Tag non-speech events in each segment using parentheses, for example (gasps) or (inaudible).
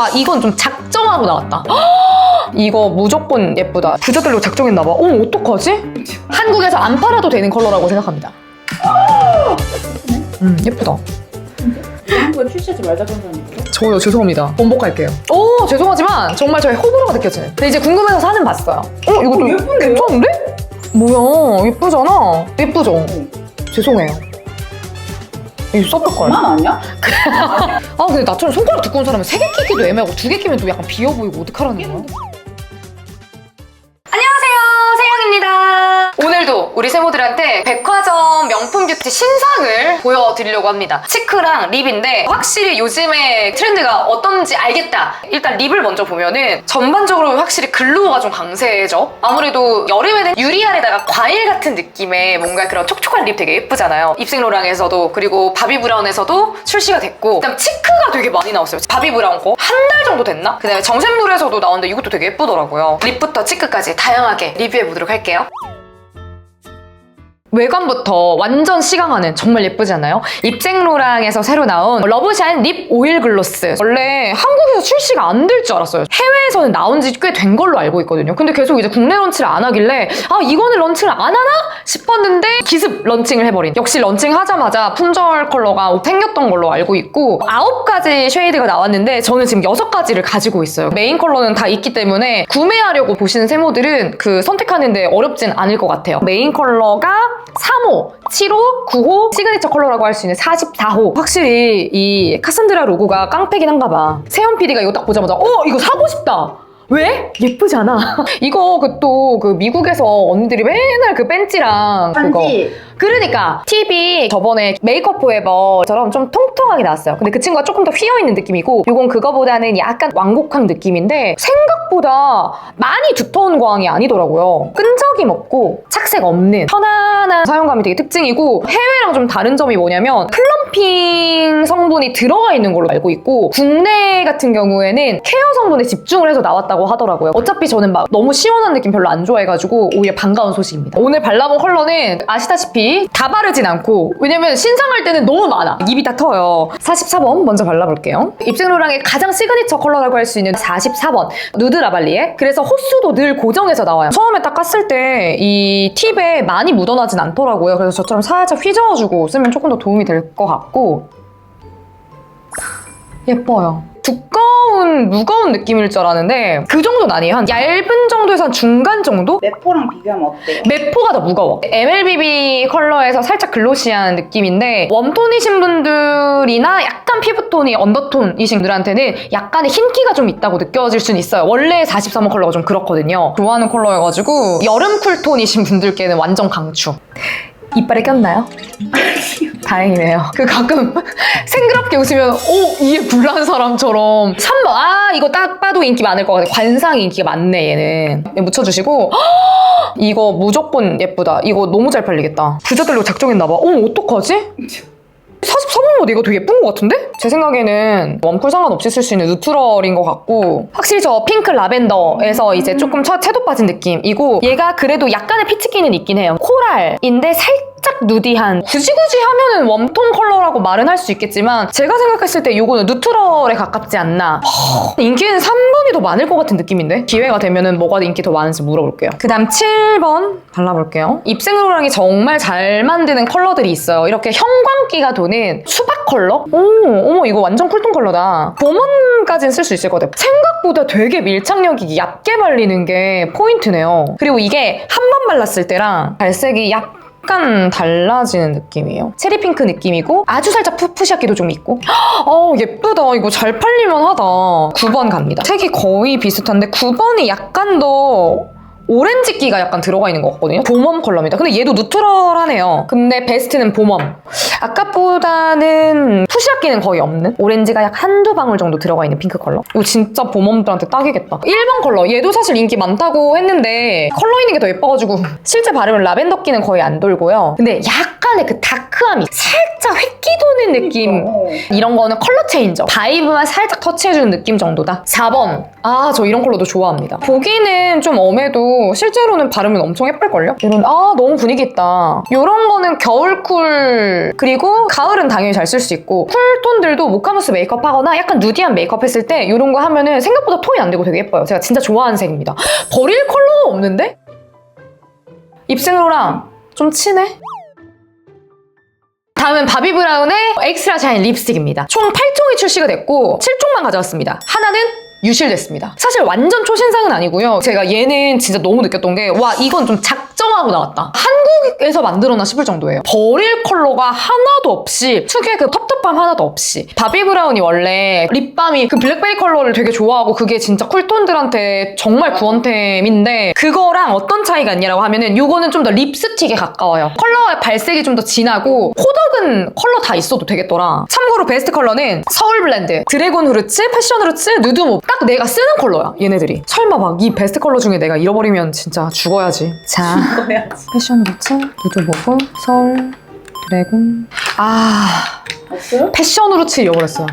봐봐 이건 좀 작정하고 나왔다. (gasps) 이거 무조건 예쁘다. 부자들로 작정했나봐. 어머 어떡하지? 한국에서 안 팔아도 되는 컬러라고 생각합니다. (gasps) 음 예쁘다. 한국에 출시하지 말자 그런 사람 있어? 저요 죄송합니다. 번복할게요. 오 죄송하지만 정말 저의 호불호가 느껴지는 근데 이제 궁금해서 사진 봤어요. 어 이것도 예쁜데요? 괜찮은데? 뭐야 예쁘잖아. 예쁘죠? 죄송해요 이거 써볼걸 그만 아니야? (laughs) 아 근데 나처럼 손가락 두꺼운 사람은 세 개 끼기도 애매하고 두 개 끼면 또 약간 비어 보이고 어떡하라는 거야 세모들한테 백화점 명품 뷰티 신상을 보여드리려고 합니다. 치크랑 립인데 확실히 요즘에 트렌드가 어떤지 알겠다. 일단 립을 먼저 보면은 전반적으로 확실히 글로우가 좀 강세죠. 아무래도 여름에는 유리알에다가 과일 같은 느낌의 뭔가 그런 촉촉한 립 되게 예쁘잖아요. 입생로랑에서도 그리고 바비 브라운에서도 출시가 됐고 그다음 치크가 되게 많이 나왔어요. 바비 브라운 거. 한 달 정도 됐나? 그다음에 정샘물에서도 나왔는데 이것도 되게 예쁘더라고요. 립부터 치크까지 다양하게 리뷰해 보도록 할게요 외관부터 완전 시강하는 정말 예쁘지 않나요? 입쟁로랑에서 새로 나온 러브샤인 립 오일 글로스. 원래 한국에서 출시가 안 될 줄 알았어요. 해외에서는 나온 지 꽤 된 걸로 알고 있거든요. 근데 계속 이제 국내 런치를 안 하길래 아 이거는 런칭을 안 하나? 싶었는데 기습 런칭을 해버린. 역시 런칭하자마자 품절 컬러가 생겼던 걸로 알고 있고 아홉 가지 쉐이드가 나왔는데 저는 지금 여섯 가지를 가지고 있어요. 메인 컬러는 다 있기 때문에 구매하려고 보시는 세모들은 그 선택하는데 어렵진 않을 것 같아요. 메인 컬러가 3호, 7호, 9호 시그니처 컬러라고 할 수 있는 44호 확실히 이 카산드라 로고가 깡패긴 한가 봐 세연 PD가 이거 딱 보자마자 어 이거 사고 싶다 왜? 예쁘지 않아? (laughs) 이거 그 또 그 미국에서 언니들이 맨날 그 벤치랑 그거 반지 그러니까 TV 저번에 메이크업 포에버처럼 좀 통통하게 나왔어요. 근데 그 친구가 조금 더 휘어있는 느낌이고 이건 그거보다는 약간 완곡한 느낌인데 생각보다 많이 두터운 광이 아니더라고요. 끈적임 없고 착색 없는 편안한 사용감이 되게 특징이고 해외랑 좀 다른 점이 뭐냐면 플럼핑 성분이 들어가 있는 걸로 알고 있고 국내 같은 경우에는 케어 성분에 집중을 해서 나왔다고 하더라고요. 어차피 저는 막 너무 시원한 느낌 별로 안 좋아해가지고 오히려 반가운 소식입니다. 오늘 발라본 컬러는 아시다시피 다 바르진 않고 왜냐면 신상할 때는 너무 많아. 입이 다 터요. 44번 먼저 발라볼게요. 입생로랑의 가장 시그니처 컬러라고 할 수 있는 44번 누드 라발리에 그래서 호수도 늘 고정해서 나와요. 처음에 딱 깠을 때 이 팁에 많이 묻어나진 않더라고요. 그래서 저처럼 살짝 휘저어주고 쓰면 조금 더 도움이 될 것 같고 예뻐요. 두꺼운 무거운 느낌일 줄 알았는데 그 정도는 아니에요. 한 얇은 정도에서 한 중간 정도? 매포랑 비교하면 어때? 매포가 더 무거워. MLBB 컬러에서 살짝 글로시한 느낌인데 웜톤이신 분들이나 약간 피부톤이 언더톤이신 분들한테는 약간의 흰기가 좀 있다고 느껴질 수는 있어요. 원래 43호 컬러가 좀 그렇거든요. 좋아하는 컬러여가지고 여름 쿨톤이신 분들께는 완전 강추. 이빨에 꼈나요? (laughs) 다행이네요. 그 가끔 생그럽게 웃으면 오 이에 불난 사람처럼 3번 아 이거 딱 봐도 인기 많을 것 같아. 관상이 인기가 많네 얘는. 얘 묻혀주시고 (gasps) 이거 무조건 예쁘다. 이거 너무 잘 팔리겠다. 부자들로 작정했나 봐. 어머 어떡하지? 44번보다 이거 되게 예쁜 것 같은데? 제 생각에는 웜쿨 상관없이 쓸 수 있는 누트럴인 것 같고 확실히 저 핑크 라벤더에서 이제 조금 처- 채도 빠진 느낌이고 얘가 그래도 약간의 피치기는 있긴 해요 코랄인데 살짝 누디한 굳이 굳이 하면은 웜톤 컬러라고 말은 할 수 있겠지만 제가 생각했을 때 이거는 누트럴에 가깝지 않나. 허, 인기는 3번이 더 많을 것 같은 느낌인데? 기회가 되면은 뭐가 인기 더 많은지 물어볼게요. 그 다음 7번 발라볼게요. 입생로랑이 정말 잘 만드는 컬러들이 있어요. 이렇게 형광기가 도는 수박 컬러? 오, 어머 이거 완전 쿨톤 컬러다. 봄원까지는 쓸 수 있을 것 같아요. 생각보다 되게 밀착력이 얕게 발리는 게 포인트네요. 그리고 이게 한 번 발랐을 때랑 발색이 약 약간 달라지는 느낌이에요. 체리 핑크 느낌이고 아주 살짝 푸푸샤기도 좀 있고 (gasps) 어 예쁘다. 이거 잘 팔릴만 하다. 9번 갑니다. 색이 거의 비슷한데 9번이 약간 더 오렌지기가 약간 들어가 있는 것 같거든요. 봄웜 컬러입니다. 근데 얘도 누트럴하네요. 근데 베스트는 봄웜. 아까보다는 푸시악기는 거의 없는 오렌지가 약 한두 방울 정도 들어가 있는 핑크 컬러. 이거 진짜 봄웜들한테 딱이겠다. 1번 컬러. 얘도 사실 인기 많다고 했는데 컬러 있는 게 더 예뻐가지고 (laughs) 실제 바르면 라벤더기는 거의 안 돌고요. 근데 약간의 그 다크함이 살짝 획기 도는 느낌. 어. 이런 거는 컬러 체인저. 바이브만 살짝 터치해주는 느낌 정도다. 4번. 아, 저 이런 컬러도 좋아합니다. 보기는 좀 엄해도 실제로는 바르면 엄청 예쁠걸요? 이런, 아, 너무 분위기 있다. 이런 거는 겨울쿨. 그리고 가을은 당연히 잘 쓸 수 있고, 쿨톤들도 모카무스 메이크업 하거나 약간 누디한 메이크업 했을 때 이런 거 하면은 생각보다 톤이 안 되고 되게 예뻐요. 제가 진짜 좋아하는 색입니다. 버릴 컬러가 없는데? 입생로랑 좀 친해? 다음은 바비 브라운의 엑스트라 샤인 립스틱입니다. 총 8종이 출시가 됐고 7종만 가져왔습니다. 하나는 유실됐습니다. 사실 완전 초신상은 아니고요. 제가 얘는 진짜 너무 느꼈던 게 와 이건 좀 작정하고 나왔다. 한국에서 만들었나 싶을 정도예요. 버릴 컬러가 하나도 없이 특유의 그 텁텁함 하나도 없이 바비 브라운이 원래 립밤이 그 블랙베리 컬러를 되게 좋아하고 그게 진짜 쿨톤들한테 정말 구원템인데 그거랑 어떤 차이가 있냐라고 하면은 요거는 좀 더 립스틱에 가까워요. 컬러의 발색이 좀 더 진하고 호덕은 컬러 다 있어도 되겠더라. 참고로 베스트 컬러는 서울 블렌드, 드래곤 후르츠, 패션 후르츠, 누드모 딱 내가 쓰는 컬러야 얘네들이. 설마 막 이 베스트 컬러 중에 내가 잃어버리면 진짜 죽어야지. 자, 이거야지. 패션 후르츠, 누드모브, 서울, 드래곤. 아 없어요? 패션 후르츠 잃어버렸어요.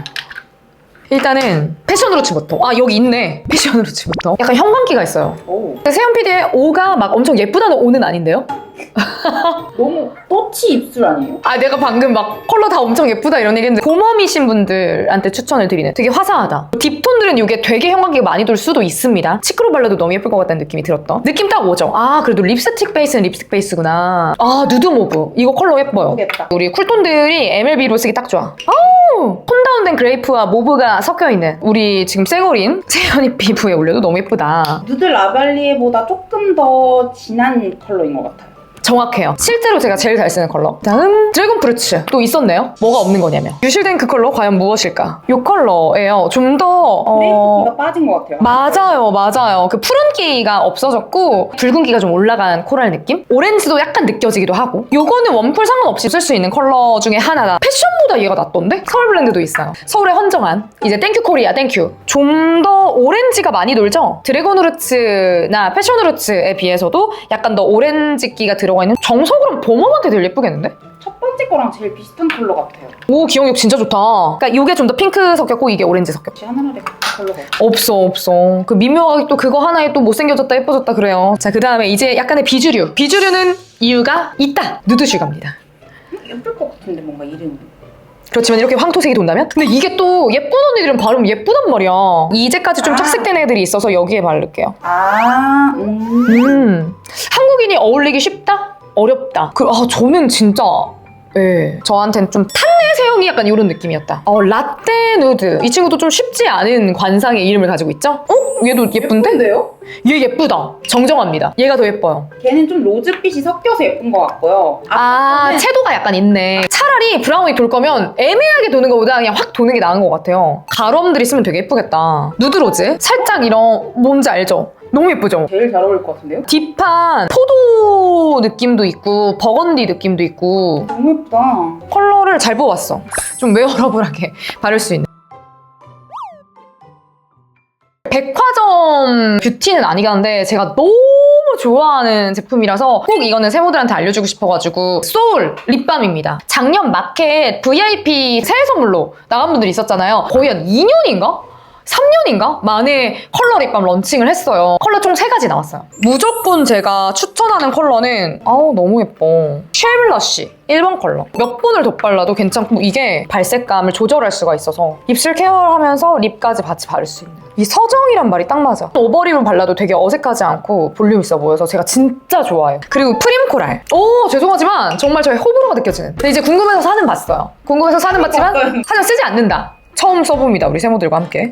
일단은 패션 후르츠부터. 아 여기 있네. 패션 후르츠부터. 약간 형광기가 있어요. 오. 세연 PD의 오가 막 엄청 예쁘다는 오는 아닌데요? (laughs) 너무 또치 입술 아니에요? 아 내가 방금 막 컬러 다 엄청 예쁘다 이런 얘기했는데 고멈이신 분들한테 추천을 드리는 되게 화사하다 딥톤들은 이게 되게 형광기가 많이 돌 수도 있습니다 치크로 발라도 너무 예쁠 것 같다는 느낌이 들었던 느낌 딱 오죠? 아 그래도 립스틱 베이스는 립스틱 베이스구나 아 누드 모브 이거 컬러 예뻐요 예쁘겠다. 우리 쿨톤들이 MLB로 쓰기 딱 좋아 아우 톤 다운된 그레이프와 모브가 섞여있는 우리 지금 쌩얼인 (laughs) 세연이 피부에 올려도 너무 예쁘다 누드 라발리에보다 조금 더 진한 컬러인 것 같아요. 정확해요. 실제로 제가 제일 잘 쓰는 컬러. 다음 드래곤 프루츠. 또 있었네요. 뭐가 없는 거냐면 유실된 그 컬러 과연 무엇일까? 이 컬러예요. 좀더 어... 크레이프가 빠진 것 같아요. 맞아요, 맞아요. 그 푸른기가 없어졌고 붉은기가 좀 올라간 코랄 느낌? 오렌지도 약간 느껴지기도 하고. 요거는 원풀 상관없이 쓸 수 있는 컬러 중에 하나다. 패션보다 얘가 낫던데? 서울 블렌드도 있어요. 서울의 헌정한. 이제 땡큐 코리아, 땡큐. 좀 더 오렌지가 많이 돌죠? 드래곤 후르츠나 패션 후르츠에 비해서도 약간 더 오렌지기가 들어 가 있는 정석으로 봄웜한테 되게 예쁘겠는데? 첫 번째 거랑 제일 비슷한 컬러 같아요. 오, 기억력 진짜 좋다. 그러니까 이게 좀 더 핑크 섞였고 이게 오렌지 섞였고. 혹시 하늘아래 컬러가 없어요. 없어 없어 그 미묘하게 또 그거 하나에 또 못생겨졌다 예뻐졌다 그래요 자 그 다음에 이제 약간의 비주류 비주류는 이유가 있다 누드슈가입니다 예쁠 것 같은데 뭔가 이름이. 그렇지만 이렇게 황토색이 돈다면? 근데 이게 또 예쁜 언니들은 바르면 예쁘단 말이야 이제까지 좀 아. 착색된 애들이 있어서 여기에 바를게요 아, 음. 음 한국인이 어울리기 쉽다? 어렵다 그, 아 저는 진짜 예, 저한테는 좀 탄내 세영이 약간 이런 느낌이었다. 어, 라떼 누드. 이 친구도 좀 쉽지 않은 관상의 이름을 가지고 있죠? 어? 얘도 예쁜데? 예쁜데요? 얘 예쁘다. 정정합니다. 얘가 더 예뻐요. 걔는 좀 로즈빛이 섞여서 예쁜 것 같고요. 아, 앞에는 채도가 약간 있네. 차라리 브라운이 돌 거면 애매하게 도는 것보다 그냥 확 도는 게 나은 것 같아요. 가럼들이 쓰면 되게 예쁘겠다. 누드로즈? 살짝 이런, 뭔지 알죠? 너무 예쁘죠? 제일 잘 어울릴 것 같은데요? 딥한 포도 느낌도 있고, 버건디 느낌도 있고, 너무 예쁘다. 컬러를 잘 뽑았어. 좀 웨어러블하게 (laughs) 바를 수 있는. 백화점 뷰티는 아니긴 한데 제가 너무 좋아하는 제품이라서 꼭 이거는 세모들한테 알려주고 싶어가지고 소울 립밤입니다. 작년 마켓 VIP 새해 선물로 나간 분들이 있었잖아요. 거의 한 2년인가? 3년인가? 만에 컬러 립밤 런칭을 했어요. 컬러 총 3가지 나왔어요. 무조건 제가 추천하는 컬러는 아우 너무 예뻐. 쉘블러쉬 1번 컬러. 몇 번을 덧발라도 괜찮고 이게 발색감을 조절할 수가 있어서 입술 케어하면서 립까지 같이 바를 수 있는 이 서정이란 말이 딱 맞아. 오버립을 발라도 되게 어색하지 않고 볼륨 있어 보여서 제가 진짜 좋아해요. 그리고 프림 코랄. 오 죄송하지만 정말 저의 호불호가 느껴지는. 근데 이제 궁금해서 사는 봤어요. 궁금해서 사는 봤지만. (laughs) 하지만 쓰지 않는다. 처음 써봅니다. 우리 세모들과 함께.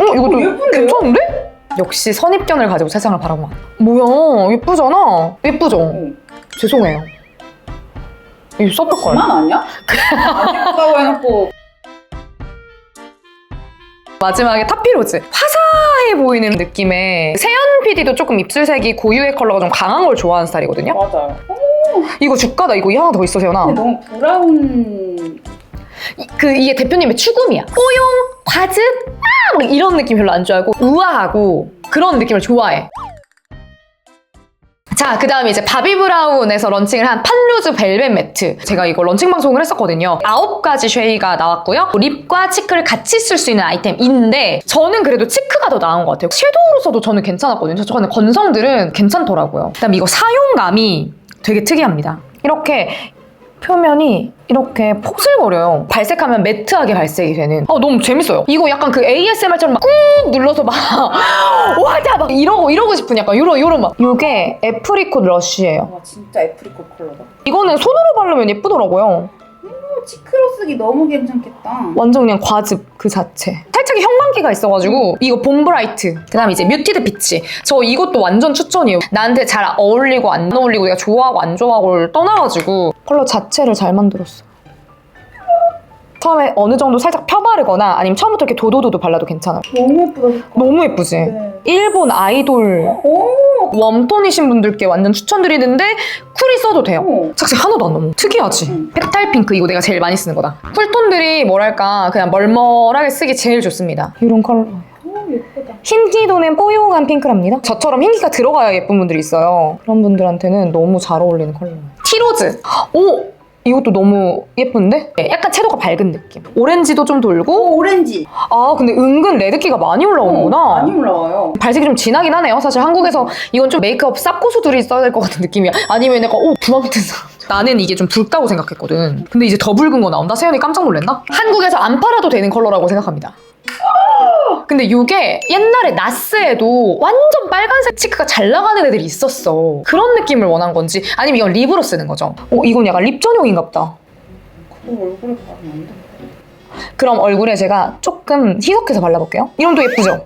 어 이것도 어, 예쁜데요? 괜찮은데? 역시 선입견을 가지고 세상을 바라보면 안 돼. 뭐야 예쁘잖아. 예쁘죠? 어. 죄송해요. 이거 써볼걸. 그만 아니야? 안 예쁘다고 해놓고 마지막에 타피로즈. 화사해 보이는 느낌의 세연 PD도 조금 입술색이 고유의 컬러가 좀 강한 걸 좋아하는 스타일이거든요. 맞아요. 이거 주가다. 이거 이 하나 더 있어, 세연아. 근데 너무 브라운 이- 그 이게 대표님의 추구미야. 뽀용, 과즙, 아! 막 이런 느낌 별로 안 좋아하고 우아하고 그런 느낌을 좋아해. 자, 그 다음에 이제 바비 브라운에서 런칭을 한 판루즈 벨벳 매트. 제가 이거 런칭 방송을 했었거든요. 아홉 가지 쉐이가 나왔고요. 립과 치크를 같이 쓸 수 있는 아이템인데, 저는 그래도 치크가 더 나은 것 같아요. 섀도우로서도 저는 괜찮았거든요. 저 근데 건성들은 괜찮더라고요. 그 다음에 이거 사용감이 되게 특이합니다. 이렇게 표면이 이렇게 폭슬거려요. 발색하면 매트하게 발색이 되는. 아 너무 재밌어요. 이거 약간 그 ASMR처럼 막꾹 눌러서 막 (laughs) 와자 막 이러고 이러고 싶은 약간 요런 요런 막. 이게 애프리콧 러쉬예요. 와 진짜 애프리코 컬러다. 이거는 손으로 바르면 예쁘더라고요. 어, 치크로 쓰기 너무 괜찮겠다. 완전 그냥 과즙 그 자체. 살짝 형광기가 있어가지고 이거 봄브라이트. 그다음에 이제 뮤티드 피치. 저 이것도 완전 추천이에요. 나한테 잘 어울리고 안 어울리고 내가 좋아하고 안 좋아하고를 떠나가지고 컬러 자체를 잘 만들었어. 처음에 어느 정도 살짝 펴바르거나 아니면 처음부터 이렇게 도도도도 발라도 괜찮아요. 너무 예쁘다. 너무 예쁘지? 네. 일본 아이돌 오. 웜톤이신 분들께 완전 추천드리는데 쿨이 써도 돼요. 오. 착색 하나도 안 넘어. 특이하지? 응. 페탈 핑크 이거 내가 제일 많이 쓰는 거다. 쿨톤들이 뭐랄까 그냥 멀멀하게 쓰기 제일 좋습니다. 이런 컬러. 예쁘다. 흰기도는 뽀용한 핑크랍니다. 저처럼 흰기가 들어가야 예쁜 분들이 있어요. 그런 분들한테는 너무 잘 어울리는 컬러예요. 티로즈. 오! 이것도 너무 예쁜데? 네, 약간 채도가 밝은 느낌. 오렌지도 좀 돌고 오 오렌지. 아 근데 은근 레드기가 많이 올라오는구나. 어, 많이 올라와요. 발색이 좀 진하긴 하네요. 사실 한국에서 이건 좀 메이크업 쌉고수들이 써야 될 것 같은 느낌이야. 아니면 약간 오 같은 사람. 나는 이게 좀 붉다고 생각했거든. 근데 이제 더 붉은 거 나온다. 세연이 깜짝 놀랐나? 한국에서 안 팔아도 되는 컬러라고 생각합니다. 근데 이게 옛날에 나스에도 완전 빨간색 치크가 잘 나가는 애들이 있었어. 그런 느낌을 원한 건지 아니면 이건 립으로 쓰는 거죠. 어, 이건 약간 립 전용인가 보다. 그거 얼굴에 바르면 안 돼. 그럼 얼굴에 제가 조금 희석해서 발라볼게요. 이름도 예쁘죠? 네.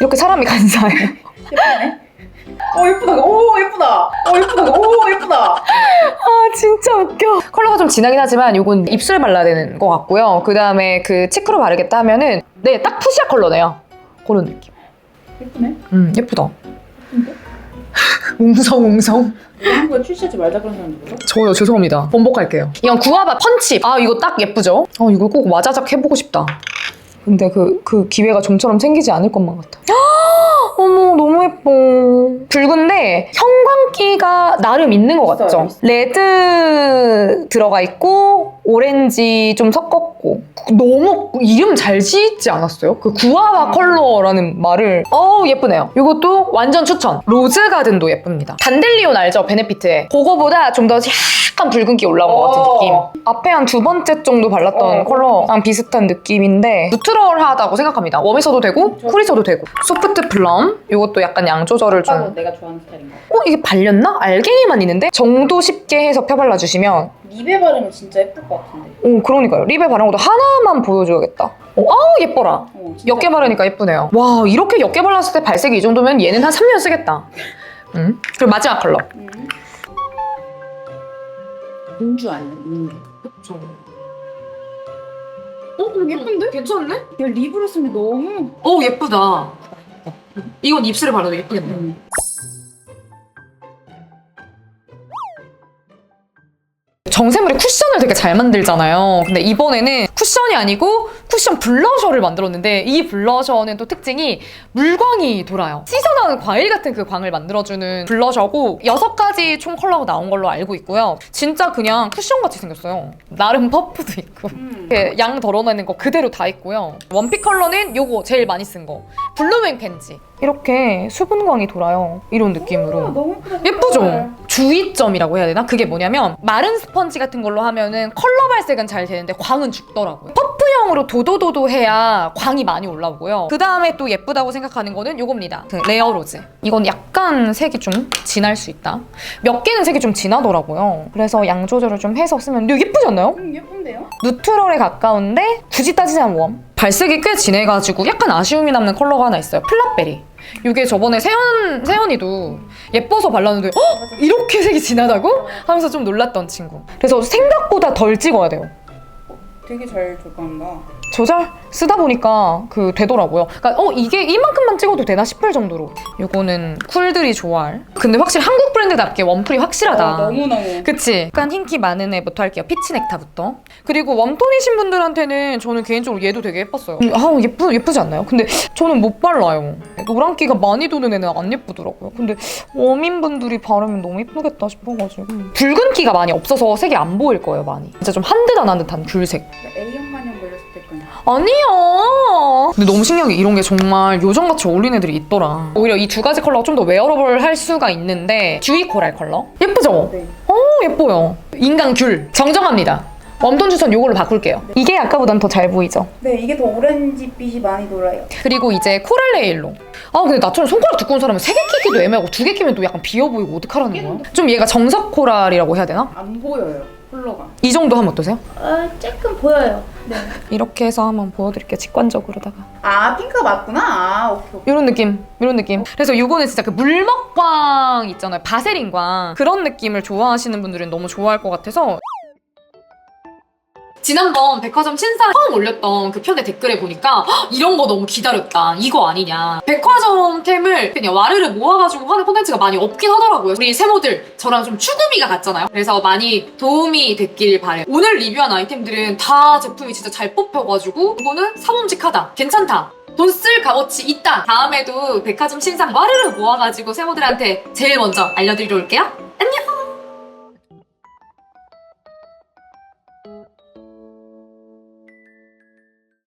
이렇게 사람이 (laughs) 간사해요. 예쁘네. 오 예쁘다. 오 예쁘다. 오 예쁘다. 오 예쁘다. 아 진짜 웃겨 컬러가 좀 진하긴 하지만 이건 입술에 발라야 되는 것 같고요 그 다음에 그 치크로 바르겠다 하면은 네 딱 푸시아 컬러네요 그런 느낌 예쁘네. 음 예쁘다 예쁜데? 웅성 웅성 우리 한국에 출시하지 말자 그런 사람 누구죠? 저요 죄송합니다 번복할게요 이건 구아바 펀치 아 이거 딱 예쁘죠 아 이거 꼭 와자작 해보고 싶다 근데 그, 그 기회가 좀처럼 생기지 않을 것만 같아 (gasps) 어머 너무 예뻐 붉은데 형광기가 나름 있는 것 있어요, 같죠 있어요. 레드 들어가 있고 오렌지 좀 섞었고 너무 이름 잘 짓지 않았어요? 그 구아바 음. 컬러라는 말을 어 예쁘네요 이것도 완전 추천 로즈 가든도 예쁩니다 단델리온 알죠 베네피트에 그거보다 좀 더 약간 붉은기 올라온 것 같은 어. 느낌 앞에 한 두 번째 정도 발랐던 어. 컬러랑 비슷한 느낌인데 뉴트럴하다고 생각합니다 웜에 써도 되고 저- 쿨이 써도 되고 소프트 플럼 이것도 약간 양 조절을 좀 오빠도 내가 좋아하는 스타일인가? 어? 이게 발렸나? 알갱이만 있는데? 정도 쉽게 해서 펴발라주시면 립에 바르면 진짜 예쁠 것 같 은데. 오 그러니까요 립에 바른 것도 하나만 보여줘야겠다 어, 아우 예뻐라 어, 진짜 옅게 바르니까 예쁘네요 와 이렇게 옅게 발랐을 때 발색이 이 정도면 얘는 한 3년 쓰겠다 음. 그리고 마지막 컬러 음. 민주 아니야 민주. 그쵸 어? 예쁜데? 괜찮네? 야 립으로 쓰면 너무. 오 예쁘다 이건 입술에 바르도 예쁘겠네 음. 정샘물이 쿠션을 되게 잘 만들잖아요. 근데 이번에는 쿠션이 아니고 쿠션 블러셔를 만들었는데 이 블러셔는 또 특징이 물광이 돌아요. 씻어나는 과일 같은 그 광을 만들어주는 블러셔고 여섯 가지 총 컬러가 나온 걸로 알고 있고요. 진짜 그냥 쿠션 같이 생겼어요. 나름 퍼프도 있고. 음. 이렇게 양 덜어내는 거 그대로 다 있고요. 원픽 컬러는 요거 제일 많이 쓴 거. 블루밍 펜지. 이렇게 수분광이 돌아요. 이런 느낌으로. 아, 너무 예쁘다. 예쁘죠? 주의점이라고 해야 되나? 그게 뭐냐면 마른 스펀지 같은 걸로 하면은 컬러 발색은 잘 되는데 광은 죽더라고요. 퍼프형으로 도도도도 해야 광이 많이 올라오고요. 그 다음에 또 예쁘다고 생각하는 거는 요겁니다. 그 레어 로즈. 이건 약간 색이 좀 진할 수 있다. 몇 개는 색이 좀 진하더라고요. 그래서 양 조절을 좀 해서 쓰면 근데 예쁘지 않나요? 음 예쁜데요? 누트럴에 가까운데 굳이 따지자면 웜. 발색이 꽤 진해가지고 약간 아쉬움이 남는 컬러가 하나 있어요. 플랍베리. 이게 저번에 세연, 세연이도 예뻐서 발랐는데 어? 이렇게 색이 진하다고? 하면서 좀 놀랐던 친구. 그래서 생각보다 덜 찍어야 돼요. 되게 잘 조건한다. 조절 쓰다 보니까 그 되더라고요. 그러니까 어 이게 이만큼만 찍어도 되나 싶을 정도로. 이거는 쿨들이 좋아할. 근데 확실히 한국 브랜드답게 원풀이 확실하다. 어, 너무 너무. 그치? 약간 흰기 많은 애부터 할게요. 피치 넥타부터. 그리고 웜톤이신 분들한테는 저는 개인적으로 얘도 되게 예뻤어요. 아 예쁘, 예쁘지 않나요? 근데 저는 못 발라요. 노란기가 많이 도는 애는 안 예쁘더라고요. 근데 웜인 분들이 바르면 너무 예쁘겠다 싶어가지고. 붉은 기가 많이 없어서 색이 안 보일 거예요, 많이. 진짜 좀 한듯 안 한 듯한 귤색. A형 그냥. 아니야. 근데 너무 신기한 게 이런 게 정말 요정같이 어울리는 애들이 있더라. 오히려 이 두 가지 컬러가 좀 더 웨어러블 할 수가 있는데 듀이 코랄 컬러? 예쁘죠? 네. 어 예뻐요. 인간 귤 정정합니다. 웜톤 주선 이걸로 바꿀게요. 이게 아까보단 더 잘 보이죠? 네, 이게 더 오렌지빛이 많이 돌아요. 그리고 이제 코랄 네일로. 아 근데 나처럼 손가락 두꺼운 사람은 세 개 끼기도 애매하고 두 개 끼면 또 약간 비어 보이고 어떡하라는 거야? 좀 얘가 정석 코랄이라고 해야 되나? 안 보여요, 컬러가. 이 정도 하면 어떠세요? 아, 조금 보여요. 네. (laughs) 이렇게 해서 한번 보여드릴게요. 직관적으로다가. 아, 핑크가 맞구나. 아, 오케이, 오케이. 이런 느낌, 이런 느낌. 그래서 이거는 진짜 그 물먹광 있잖아요. 바세린광. 그런 느낌을 좋아하시는 분들은 너무 좋아할 것 같아서. 지난번 백화점 신사 처음 올렸던 그 편의 댓글에 보니까 "헉, 이런 거 너무 기다렸다. 이거 아니냐. 백화점 템을 그냥 와르르 모아가지고 하는 콘텐츠가 많이 없긴 하더라고요. 우리 세모들 저랑 좀 추구미가 같잖아요. 그래서 많이 도움이 됐길 바래요. 오늘 리뷰한 아이템들은 다 제품이 진짜 잘 뽑혀가지고 이거는 사봄직하다. 괜찮다. 돈 쓸 값어치 있다. 다음에도 백화점 신상 와르르 모아가지고 세모들한테 제일 먼저 알려드리러 올게요.